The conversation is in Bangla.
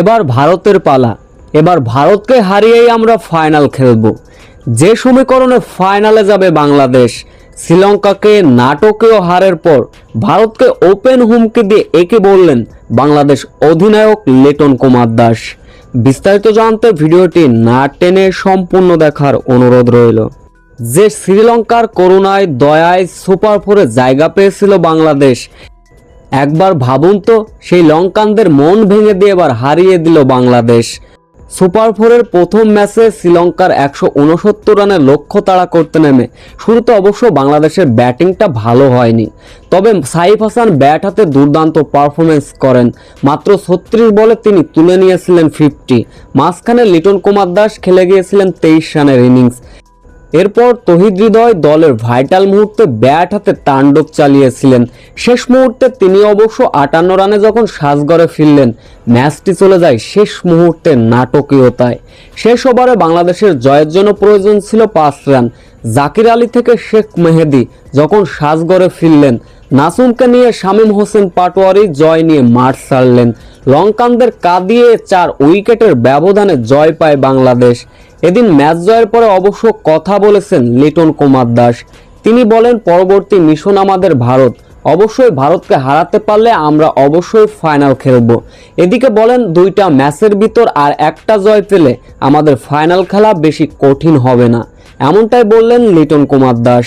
এবার ভারতের পালা। এবার ভারতকে হারিয়েই আমরা ফাইনাল খেলব। যে সমীকরণে ফাইনালে যাবে বাংলাদেশ, শ্রীলঙ্কাকে নাটকীয় হারের পর ভারতকে ওপেন হুমকি দিয়ে একে বললেন বাংলাদেশ অধিনায়ক লেটন কুমার দাস। বিস্তারিত জানতে ভিডিওটি না টেনে সম্পূর্ণ দেখার অনুরোধ রইল। যে শ্রীলঙ্কার করুণায়, দয়ায় সুপার ফোরে জায়গা পেয়েছিল বাংলাদেশ একবার ভাবুন তো, সেই লঙ্কানদের মন ভেঙে দিয়ে এবার হারিয়ে দিল বাংলাদেশ। সুপার ফোরের প্রথম ম্যাচে শ্রীলঙ্কার একশো উনসত্তর রানের লক্ষ্য তাড়া করতে নেমে। শুরুতে অবশ্য বাংলাদেশের ব্যাটিংটা ভালো হয়নি। তবে সাইফ হাসান ব্যাট হাতে দুর্দান্ত পারফরমেন্স করেন। মাত্র ছত্রিশ বলে তিনি তুলে নিয়েছিলেন ফিফটি মাঝখানে লিটন কুমার দাস খেলে গিয়েছিলেন তেইশ রানের ইনিংস। এরপর তহিদ হৃদয় দলের ভাইটাল মুহূর্তে ব্যাট হাতে তাণ্ডব চালিয়েছিলেন। শেষ মুহূর্তে তিনি অবশ্য আটান্ন রানে যখন সাজগড়ে ফিরলেন, ম্যাচটি চলে যায় শেষ মুহূর্তে নাটকীয়তায়। শেষ ওভারে বাংলাদেশের জয়ের জন্য প্রয়োজন ছিল পাঁচ রান। জাকির আলী থেকে শেখ মেহেদি যখন সাজগড়ে ফিরলেন নাসুমকে নিয়ে শামীম হোসেন পাটোয়ারি জয় নিয়ে মাঠ ছাড়লেন লঙ্কানদের কাঁদিয়ে চার উইকেটের ব্যবধানে জয় পায় বাংলাদেশ। এদিন ম্যাচ জয়ের পরে অবশ্য কথা বলেছেন লিটন কুমার দাস। তিনি বলেন, পরবর্তী মিশন আমাদের ভারত। অবশ্যই ভারতকে হারাতে পারলে আমরা অবশ্যই ফাইনাল খেলব। এদিকে বলেন, দুইটা ম্যাচের ভিতর আর একটা জয় পেলে আমাদের ফাইনাল খেলা বেশি কঠিন হবে না। এমনটাই বললেন লিটন কুমার দাস।